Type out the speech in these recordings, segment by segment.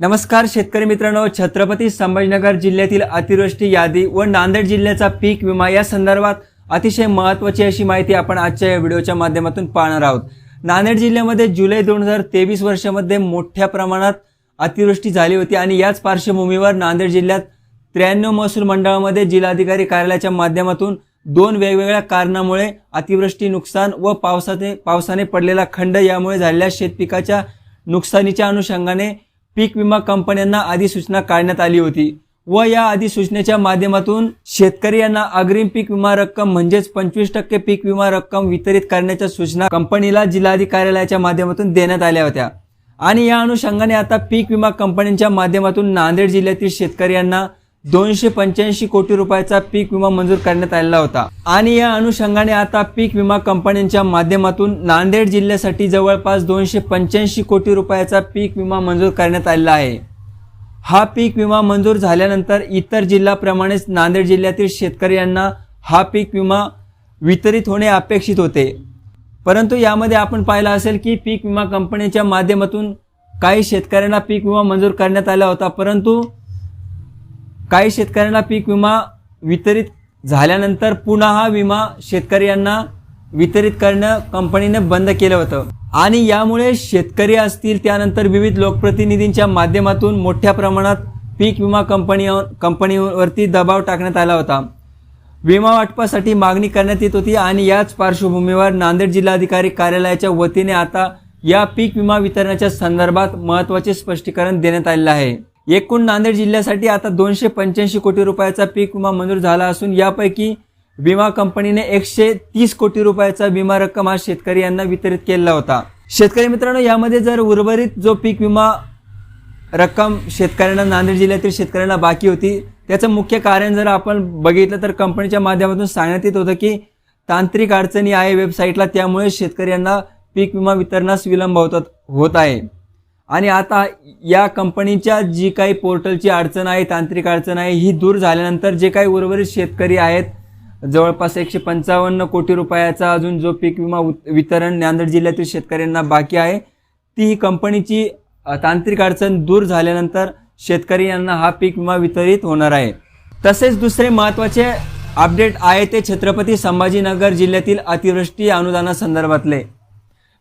नमस्कार शेतकरी मित्रांनो. छत्रपती संभाजीनगर जिल्ह्यातील अतिवृष्टी यादी व नांदेड जिल्ह्याचा पीक विमा या संदर्भात अतिशय महत्त्वाची अशी माहिती आपण आजच्या या व्हिडिओच्या माध्यमातून पाहणार आहोत. नांदेड जिल्ह्यामध्ये जुलै दोन हजार तेवीस वर्षामध्ये मोठ्या प्रमाणात अतिवृष्टी झाली होती आणि याच पार्श्वभूमीवर नांदेड जिल्ह्यात त्र्याण्णव महसूल मंडळामध्ये जिल्हाधिकारी कार्यालयाच्या माध्यमातून दोन वेगवेगळ्या कारणामुळे अतिवृष्टी नुकसान व पावसाने पावसाने पडलेला खंड यामुळे झालेल्या शेतपिकाच्या नुकसानीच्या अनुषंगाने पीक विमा कंपन्यांना अधिसूचना काढण्यात आली होती व या अधिसूचनेच्या माध्यमातून शेतकरी यांना अग्रिम पीक विमा रक्कम म्हणजेच पंचवीस टक्के पीक विमा रक्कम वितरित करण्याच्या सूचना कंपनीला जिल्हाधिकारी कार्यालयाच्या माध्यमातून देण्यात आल्या होत्या. आणि या अनुषंगाने आता पीक विमा कंपन्यांच्या माध्यमातून नांदेड जिल्ह्यातील शेतकऱ्यांना दोनशे पंच्याऐंशी कोटी रुपयाचा पीक विमा मंजूर करण्यात आलेला होता. आणि या अनुषंगाने आता पीक विमा कंपन्यांच्या माध्यमातून नांदेड जिल्ह्यासाठी जवळपास दोनशे पंच्याऐंशी कोटी रुपयाचा पीक विमा मंजूर करण्यात आलेला आहे. हा पीक विमा मंजूर झाल्यानंतर इतर जिल्ह्याप्रमाणेच नांदेड जिल्ह्यातील शेतकऱ्यांना हा पीक विमा वितरित होणे अपेक्षित होते. परंतु यामध्ये आपण पाहिलं असेल की पीक विमा कंपनीच्या माध्यमातून काही शेतकऱ्यांना पीक विमा मंजूर करण्यात आला होता. परंतु काही शेतकऱ्यांना पीक विमा वितरित झाल्यानंतर पुन्हा हा विमा शेतकऱ्यांना वितरित करणं कंपनीने बंद केलं होतं. आणि यामुळे शेतकरी असतील त्यानंतर विविध लोकप्रतिनिधींच्या माध्यमातून मोठ्या प्रमाणात पीक विमा कंपनी कंपनीवरती दबाव टाकण्यात आला होता. विमा वाटपासाठी मागणी करण्यात येत होती आणि याच पार्श्वभूमीवर नांदेड जिल्हाधिकारी कार्यालयाच्या वतीने आता या पीक विमा वितरणाच्या संदर्भात महत्त्वाचे स्पष्टीकरण देण्यात आलेलं आहे. एकूण नांदेड जिल्ह्यासाठी आता दोनशे पंच्याऐंशी कोटी रुपयाचा पीक विमा मंजूर झाला असून यापैकी विमा कंपनीने एकशे तीस कोटी रुपयाचा विमा रक्कम हा शेतकरी यांना वितरित केलेला होता. शेतकरी मित्रांनो यामध्ये जर उर्वरित जो पीक विमा रक्कम शेतकऱ्यांना नांदेड जिल्ह्यातील शेतकऱ्यांना बाकी होती त्याचं मुख्य कारण जर आपण बघितलं तर कंपनीच्या माध्यमातून सांगण्यात येत होतं की तांत्रिक अडचणी आहे वेबसाईटला त्यामुळे शेतकऱ्यांना पीक विमा वितरणास विलंब होतात होत आहे. आणि आता या कंपनीच्या जी काही पोर्टलची अडचण आहे तांत्रिक अडचण आहे ही दूर झाल्यानंतर जे काही उर्वरित शेतकरी आहेत जवळपास एकशे पंचावन्न कोटी रुपयाचा अजून जो पीक विमा उत- वितरण नांदेड जिल्ह्यातील शेतकऱ्यांना बाकी आहे ती ही कंपनीची तांत्रिक अडचण दूर झाल्यानंतर शेतकरी यांना हा पीक विमा वितरित होणार आहे. तसेच दुसरे महत्त्वाचे अपडेट आहे ते छत्रपती संभाजीनगर जिल्ह्यातील अतिवृष्टी अनुदानासंदर्भातले.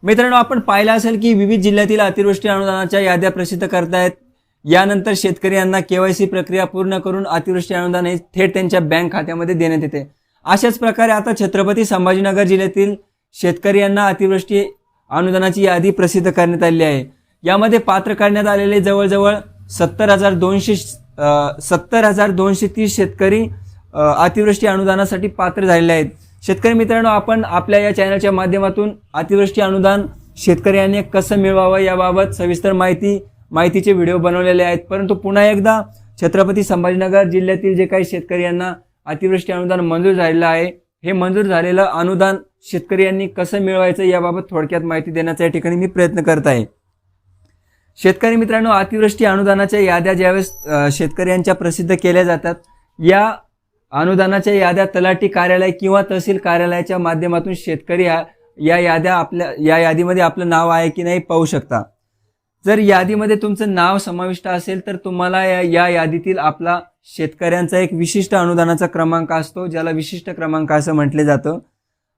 मित्रांनो आपण पाहिलं असेल की विविध जिल्ह्यातील अतिवृष्टी अनुदानाच्या याद्या प्रसिद्ध करतायत. यानंतर शेतकरी यांना केवायसी प्रक्रिया पूर्ण करून अतिवृष्टी अनुदान हे थेट त्यांच्या बँक खात्यामध्ये देण्यात येते. अशाच प्रकारे आता छत्रपती संभाजीनगर जिल्ह्यातील शेतकरी यांना अतिवृष्टी अनुदानाची यादी प्रसिद्ध करण्यात आली आहे. यामध्ये पात्र करण्यात आलेले जवळजवळ सत्तर हजार दोनशे सत्तर हजार दोनशे तीस शेतकरी अतिवृष्टी अनुदानासाठी पात्र झालेले आहेत. शेतकरी मित्रांनो आपण आपल्या या चॅनलच्या माध्यमातून अतिवृष्टी अनुदान शेतकऱ्यांनी कसं मिळवावं याबाबत सविस्तर माहिती माहितीचे व्हिडिओ बनवलेले आहेत. परंतु पुन्हा एकदा छत्रपती संभाजीनगर जिल्ह्यातील जे काही शेतकरी यांना अतिवृष्टी अनुदान मंजूर झालेलं आहे हे मंजूर झालेलं अनुदान शेतकरी यांनी कसं मिळवायचं याबाबत थोडक्यात माहिती देण्याचा या ठिकाणी मी प्रयत्न करत आहे. शेतकरी मित्रांनो अतिवृष्टी अनुदानाच्या याद्या ज्यावेळेस शेतकऱ्यांच्या प्रसिद्ध केल्या जातात या अनुदानाच्या याद्या तलाठी कार्यालय किंवा तहसील कार्यालयाच्या माध्यमातून शेतकरी या याद्या आपल्या या यादीमध्ये आपलं नाव आहे की नाही पाहू शकता. जर यादीमध्ये तुमचं नाव समाविष्ट असेल तर तुम्हाला या या यादीतील आपला शेतकऱ्यांचा एक विशिष्ट अनुदानाचा क्रमांक असतो ज्याला विशिष्ट क्रमांक असं म्हटले जातं.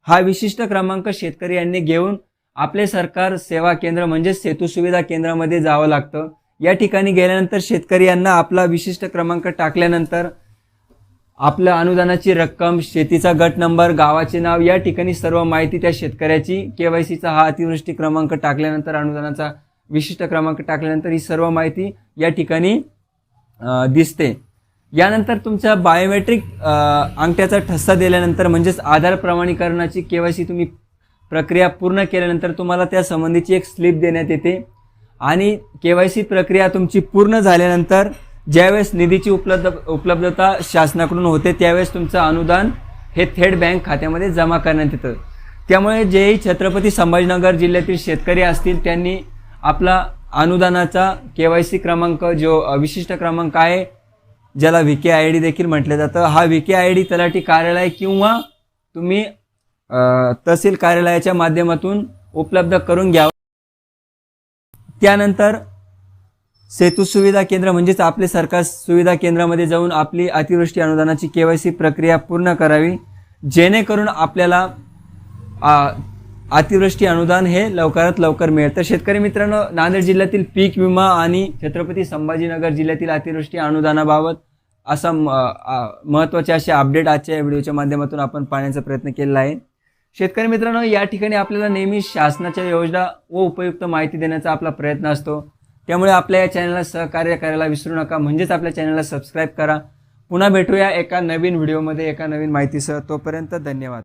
हा विशिष्ट क्रमांक शेतकरी यांनी घेऊन आपले सरकार सेवा केंद्र म्हणजे सेतू सुविधा केंद्रामध्ये जावं लागतं. या ठिकाणी गेल्यानंतर शेतकरी यांना आपला विशिष्ट क्रमांक टाकल्यानंतर आपलं अनुदानाची रक्कम शेतीचा गट नंबर गावाचे नाव या ठिकाणी सर्व माहिती त्या शेतकऱ्याची. केवायसीचा हा अतिवृष्टी क्रमांक टाकल्यानंतर अनुदानाचा विशिष्ट क्रमांक टाकल्यानंतर ही सर्व माहिती या ठिकाणी दिसते. यानंतर तुमच्या बायोमेट्रिक अंगठ्याचा ठस्सा दिल्यानंतर म्हणजेच आधार प्रमाणीकरणाची केवायसी तुम्ही प्रक्रिया पूर्ण केल्यानंतर तुम्हाला त्या संबंधीची एक स्लिप देण्यात येते. आणि केवायसी प्रक्रिया तुमची पूर्ण झाल्यानंतर ज्यावेळेस निधीची उपलब्ध उपलब्धता शासनाकडून होते त्यावेळेस तुमचं अनुदान हे थेट बँक खात्यामध्ये जमा करण्यात येतं. त्यामुळे जेही छत्रपती संभाजीनगर जिल्ह्यातील शेतकरी असतील त्यांनी आपला अनुदानाचा के वाय सी क्रमांक जो विशिष्ट क्रमांक आहे ज्याला व्ही के आय डी देखील म्हटलं जातं हा व्ही के आय डी तलाठी कार्यालय किंवा तुम्ही तहसील कार्यालयाच्या माध्यमातून उपलब्ध करून घ्यावा. त्यानंतर सेतू सुविधा केंद्र म्हणजेच आपले सरकार सुविधा केंद्रामध्ये जाऊन आपली अतिवृष्टी अनुदानाची केवायसी प्रक्रिया पूर्ण करावी जेणेकरून आपल्याला अतिवृष्टी अनुदान हे लवकरात लवकर मिळेल. तर शेतकरी मित्रांनो नांदेड जिल्ह्यातील पीक विमा आणि छत्रपती संभाजीनगर जिल्ह्यातील अतिवृष्टी अनुदानाबाबत असा म- महत्त्वाचे असे अपडेट आजच्या या व्हिडिओच्या माध्यमातून आपण पाहण्याचा प्रयत्न केलेला आहे. शेतकरी मित्रांनो या ठिकाणी आपल्याला नेहमी शासनाच्या योजना व उपयुक्त माहिती देण्याचा आपला प्रयत्न असतो. त्यामुळे आपल्या या चॅनलला सहकार्य करायला विसरू नका. म्हणजेच आपल्या चॅनलला सबस्क्राईब करा. पुन्हा भेटूया एका नवीन व्हिडिओमध्ये एका नवीन माहितीसह. तोपर्यंत धन्यवाद.